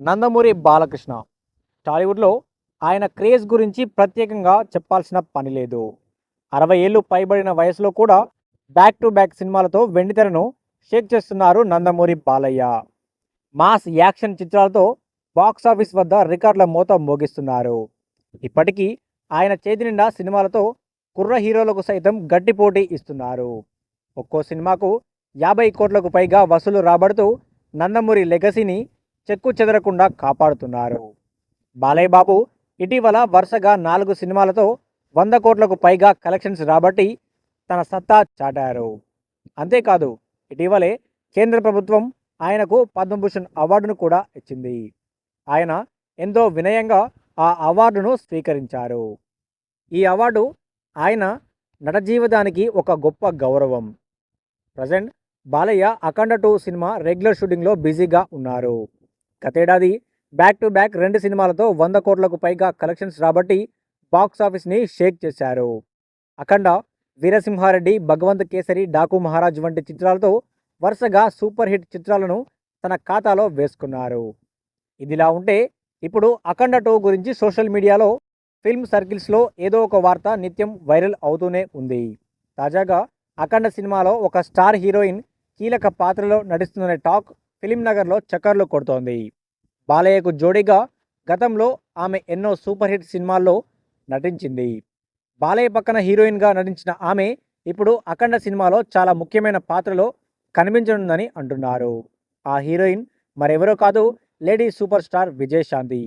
నందమూరి బాలకృష్ణ. టాలీవుడ్లో ఆయన క్రేజ్ గురించి ప్రత్యేకంగా చెప్పాల్సిన పని లేదు. అరవై ఏళ్ళు పైబడిన వయసులో కూడా బ్యాక్ టు బ్యాక్ సినిమాలతో వెండితెరను షేక్ చేస్తున్నారు నందమూరి బాలయ్య. మాస్ యాక్షన్ చిత్రాలతో బాక్స్ ఆఫీస్ వద్ద రికార్డుల మూత మోగిస్తున్నారు. ఇప్పటికీ ఆయన చేతి నిండా సినిమాలతో కుర్ర హీరోలకు సైతం గట్టి పోటీ ఇస్తున్నారు. ఒక్కో సినిమాకు యాభై కోట్లకు పైగా వసూలు రాబడుతూ నందమూరి లెగసీని చెక్కు చెదరకుండా కాపాడుతున్నారు. బాలయ్య బాబు ఇటీవల వరుసగా నాలుగు సినిమాలతో వంద కోట్లకు పైగా కలెక్షన్స్ రాబట్టి తన సత్తా చాటారు. అంతేకాదు ఇటీవలే కేంద్ర ప్రభుత్వం ఆయనకు పద్మభూషణ్ అవార్డును కూడా ఇచ్చింది. ఆయన ఎంతో వినయంగా ఆ అవార్డును స్వీకరించారు. ఈ అవార్డు ఆయన నట జీవితానికి ఒక గొప్ప గౌరవం. Present Balayya Akhanda two cinema regular షూటింగ్లో బిజీగా ఉన్నారు. గతేడాది బ్యాక్ టు బ్యాక్ రెండు సినిమాలతో వంద కోట్లకు పైగా కలెక్షన్స్ రాబట్టి బాక్స్ ఆఫీస్ని షేక్ చేశారు. అఖండ వీరసింహారెడ్డి భగవంత్ కేసరి డాకు మహారాజ్ వంటి చిత్రాలతో వరుసగా సూపర్ హిట్ చిత్రాలను తన ఖాతాలో వేసుకున్నారు. ఇదిలా ఉంటే ఇప్పుడు అఖండ టూ గురించి సోషల్ మీడియాలో ఫిల్మ్ సర్కిల్స్లో ఏదో ఒక వార్త నిత్యం వైరల్ అవుతూనే ఉంది. తాజాగా అఖండ సినిమాలో ఒక స్టార్ హీరోయిన్ కీలక పాత్రలో నటిస్తుందనే టాక్ ఫిలిం నగర్లో చక్కర్లు కొడుతోంది. బాలయ్యకు జోడీగా గతంలో ఆమె ఎన్నో సూపర్ హిట్ సినిమాల్లో నటించింది. బాలయ్య పక్కన హీరోయిన్గా నటించిన ఆమె ఇప్పుడు అఖండ సినిమాలో చాలా ముఖ్యమైన పాత్రలో కనిపించనుందని అంటున్నారు. ఆ హీరోయిన్ మరెవరో కాదు లేడీ సూపర్ స్టార్ విజయశాంతి.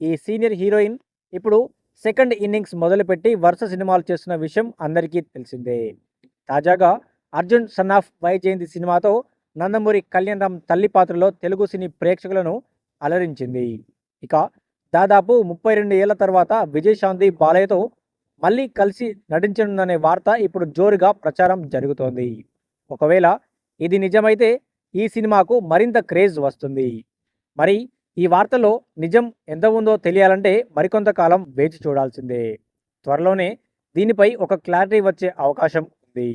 ఈ సీనియర్ హీరోయిన్ ఇప్పుడు సెకండ్ ఇన్నింగ్స్ మొదలుపెట్టి వరుస సినిమాలు చేస్తున్న విషయం అందరికీ తెలిసిందే. తాజాగా అర్జున్ సన్ ఆఫ్ వైజయంతి సినిమాతో నందమూరి కళ్యాణ్ రామ్ తల్లి పాత్రలో తెలుగు సినీ ప్రేక్షకులను అలరించింది. ఇక దాదాపు ముప్పై రెండు ఏళ్ళ తర్వాత విజయశాంతి బాలయ్యతో మళ్ళీ కలిసి నటించనుందనే వార్త ఇప్పుడు జోరుగా ప్రచారం జరుగుతోంది. ఒకవేళ ఇది నిజమైతే ఈ సినిమాకు మరింత క్రేజ్ వస్తుంది. మరి ఈ వార్తలో నిజం ఎంత ఉందో తెలియాలంటే మరికొంతకాలం వేచి చూడాల్సిందే. త్వరలోనే దీనిపై ఒక క్లారిటీ వచ్చే అవకాశం ఉంది.